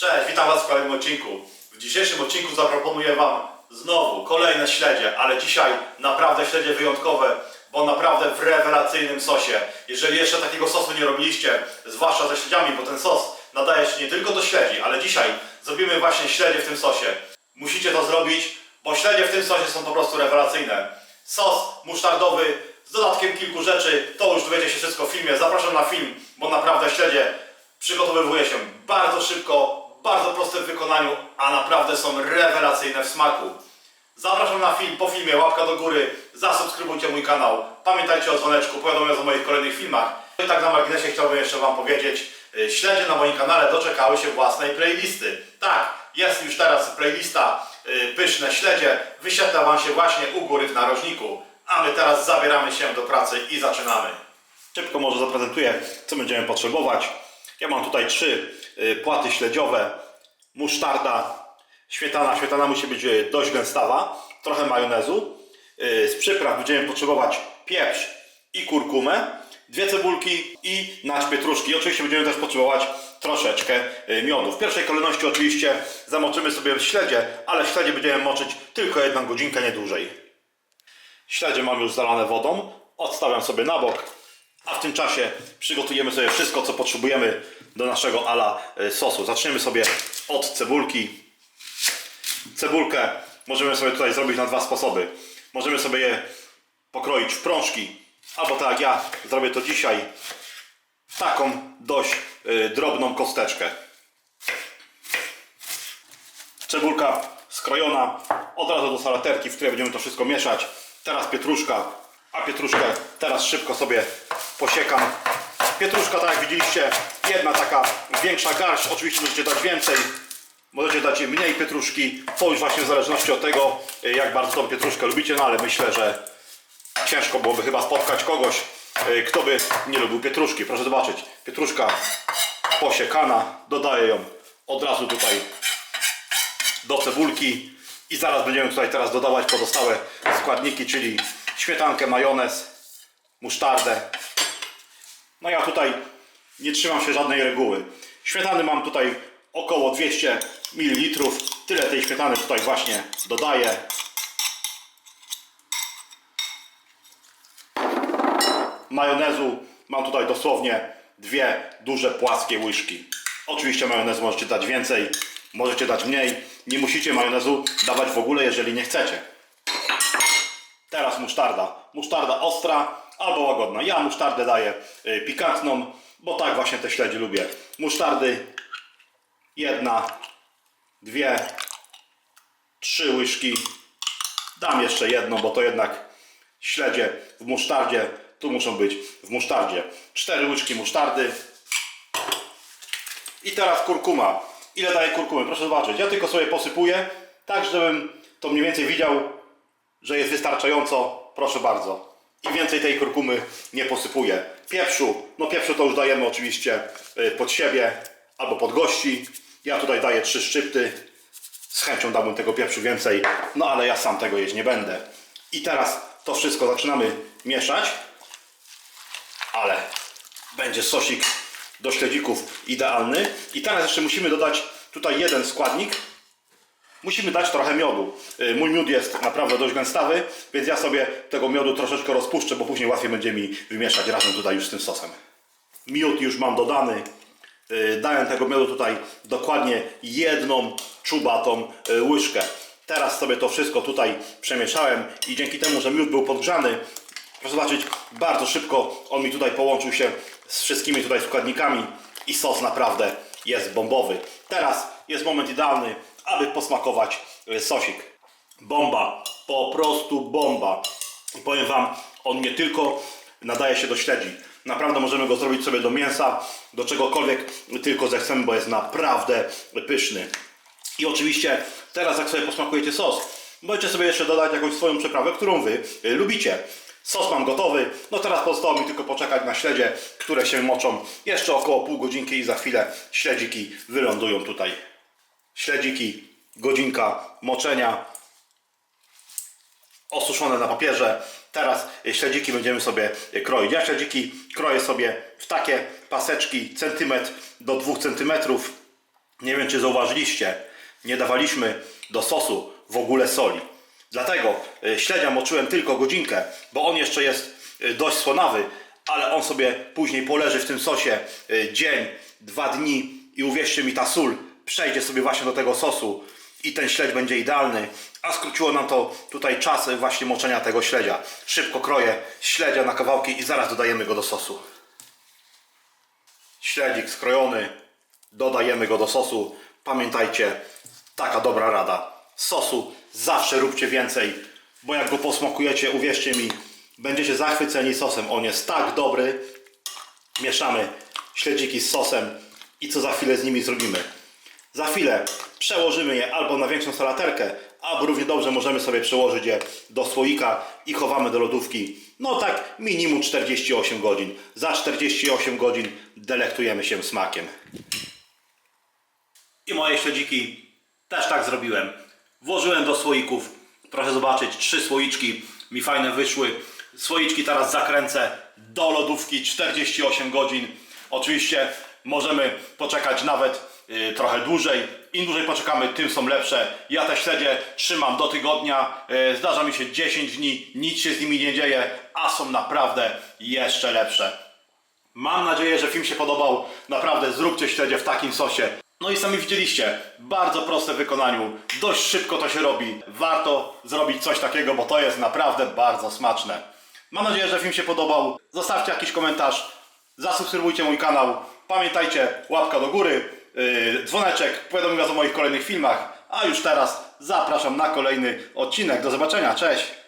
Cześć, witam Was w kolejnym odcinku. W dzisiejszym odcinku zaproponuję Wam znowu kolejne śledzie, ale dzisiaj naprawdę śledzie wyjątkowe, bo naprawdę w rewelacyjnym sosie. Jeżeli jeszcze takiego sosu nie robiliście, zwłaszcza ze śledziami, bo ten sos nadaje się nie tylko do śledzi, ale dzisiaj zrobimy właśnie śledzie w tym sosie. Musicie to zrobić, bo śledzie w tym sosie są po prostu rewelacyjne. Sos musztardowy z dodatkiem kilku rzeczy, to już dowiecie się wszystko w filmie. Zapraszam na film, bo naprawdę śledzie przygotowywuje się bardzo szybko, bardzo proste w wykonaniu, a naprawdę są rewelacyjne w smaku. Zapraszam na film, po filmie łapka do góry, zasubskrybujcie mój kanał. Pamiętajcie o dzwoneczku, powiadomienia o moich kolejnych filmach. I tak na marginesie chciałbym jeszcze Wam powiedzieć, y, śledzie na moim kanale doczekały się własnej playlisty. Tak, jest już teraz playlista y, Pyszne Śledzie, wyświetla Wam się właśnie u góry w narożniku. A my teraz zabieramy się do pracy i zaczynamy. Szybko może zaprezentuję, co będziemy potrzebować. Ja mam tutaj trzy płaty śledziowe, musztarda, śmietana. Śmietana musi być y, dość gęstawa, trochę majonezu. Y, Z przypraw będziemy potrzebować pieprz i kurkumę, dwie cebulki i nać pietruszki. Oczywiście będziemy też potrzebować troszeczkę y, miodu. W pierwszej kolejności oczywiście zamoczymy sobie śledzie, ale śledzie będziemy moczyć tylko jedną godzinkę, nie dłużej. Śledzie mam już zalane wodą, odstawiam sobie na bok, a w tym czasie przygotujemy sobie wszystko, co potrzebujemy do naszego ala y, sosu. Zaczniemy sobie od cebulki. Cebulkę możemy sobie tutaj zrobić na dwa sposoby. Możemy sobie je pokroić w prążki, albo tak jak ja zrobię to dzisiaj, taką dość y, drobną kosteczkę. Cebulka skrojona od razu do salaterki, w której będziemy to wszystko mieszać. Teraz pietruszka, a pietruszkę teraz szybko sobie posiekam. Pietruszka, tak jak widzieliście, jedna taka większa garść. Oczywiście możecie dać więcej, możecie dać mniej pietruszki. To już właśnie w zależności od tego, y, jak bardzo tą pietruszkę lubicie, no ale myślę, że ciężko byłoby chyba spotkać kogoś, y, kto by nie lubił pietruszki. Proszę zobaczyć, pietruszka posiekana, dodaję ją od razu tutaj do cebulki i zaraz będziemy tutaj teraz dodawać pozostałe składniki, czyli śmietankę, majonez, musztardę. No ja tutaj nie trzymam się żadnej reguły. Śmietany mam tutaj około 200 ml. Tyle tej śmietany tutaj właśnie dodaję. Majonezu mam tutaj dosłownie dwie duże płaskie łyżki. Oczywiście majonezu możecie dać więcej, możecie dać mniej. Nie musicie majonezu dawać w ogóle, jeżeli nie chcecie. Teraz musztarda. Musztarda ostra albo łagodna. Ja musztardę daję y, pikantną, bo tak właśnie te śledzie lubię. Musztardy jedna, dwie, trzy łyżki. Dam jeszcze jedną, bo to jednak śledzie w musztardzie. Tu muszą być w musztardzie. Cztery łyżki musztardy. I teraz kurkuma. Ile daje kurkumy? Proszę zobaczyć. Ja tylko sobie posypuję, tak żebym to mniej więcej widział, że jest wystarczająco. Proszę bardzo. I więcej tej kurkumy nie posypuję. Pieprzu. No pieprzu to już dajemy oczywiście y, pod siebie albo pod gości. Ja tutaj daję trzy szczypty. Z chęcią dałbym tego pieprzu więcej, no ale ja sam tego jeść nie będę. I teraz to wszystko zaczynamy mieszać, ale będzie sosik do śledzików idealny. I teraz jeszcze musimy dodać tutaj jeden składnik. Musimy dać trochę miodu. Y, Mój miód jest naprawdę dość gęstawy, więc ja sobie tego miodu troszeczkę rozpuszczę, bo później łatwiej będzie mi wymieszać razem tutaj już z tym sosem. Miód już mam dodany. Y, Dałem tego miodu tutaj dokładnie jedną czubatą y, łyżkę. Teraz sobie to wszystko tutaj przemieszałem i dzięki temu, że miód był podgrzany, proszę zobaczyć, bardzo szybko on mi tutaj połączył się z wszystkimi tutaj składnikami i sos naprawdę jest bombowy. Teraz jest moment idealny, aby posmakować y, sosik. Bomba, po prostu bomba. I powiem Wam, on nie tylko nadaje się do śledzi. Naprawdę możemy go zrobić sobie do mięsa, do czegokolwiek tylko zechcemy, bo jest naprawdę pyszny. I oczywiście teraz jak sobie posmakujecie sos, możecie sobie jeszcze dodać jakąś swoją przyprawę, którą Wy y, lubicie. Sos mam gotowy, no teraz pozostało mi tylko poczekać na śledzie, które się moczą jeszcze około pół godzinki i za chwilę śledziki wylądują tutaj. Śledziki, godzinka moczenia, osuszone na papierze. Teraz śledziki będziemy sobie kroić. Ja śledziki kroję sobie w takie paseczki centymetr do 2 centymetrów. Nie wiem, czy zauważyliście, nie dawaliśmy do sosu w ogóle soli. Dlatego y, śledzia moczyłem tylko godzinkę, bo on jeszcze jest y, dość słonawy, ale on sobie później poleży w tym sosie y, dzień, dwa dni i uwierzcie mi, ta sól przejdzie sobie właśnie do tego sosu i ten śledź będzie idealny. A skróciło nam to tutaj czas właśnie moczenia tego śledzia. Szybko kroję śledzia na kawałki i zaraz dodajemy go do sosu. Śledzik skrojony, dodajemy go do sosu. Pamiętajcie, taka dobra rada. Sosu zawsze róbcie więcej, bo jak go posmakujecie, uwierzcie mi, będziecie zachwyceni sosem. On jest tak dobry. Mieszamy śledziki z sosem i co za chwilę z nimi zrobimy. Za chwilę przełożymy je albo na większą salaterkę, albo równie dobrze możemy sobie przełożyć je do słoika i chowamy do lodówki. No tak minimum 48 godzin. Za 48 godzin delektujemy się smakiem. I moje śledziki też tak zrobiłem. Włożyłem do słoików. Proszę zobaczyć, trzy słoiczki mi fajne wyszły. Słoiczki teraz zakręcę do lodówki 48 godzin. Oczywiście możemy poczekać nawet y, trochę dłużej. Im dłużej poczekamy, tym są lepsze. Ja te śledzie trzymam do tygodnia. Y, zdarza mi się 10 dni, nic się z nimi nie dzieje, a są naprawdę jeszcze lepsze. Mam nadzieję, że film się podobał. Naprawdę zróbcie śledzie w takim sosie. No i sami widzieliście, bardzo proste w wykonaniu, dość szybko to się robi. Warto zrobić coś takiego, bo to jest naprawdę bardzo smaczne. Mam nadzieję, że film się podobał. Zostawcie jakiś komentarz, zasubskrybujcie mój kanał. Pamiętajcie, łapka do góry, yy, dzwoneczek, powiadomi was o moich kolejnych filmach. A już teraz zapraszam na kolejny odcinek. Do zobaczenia, cześć!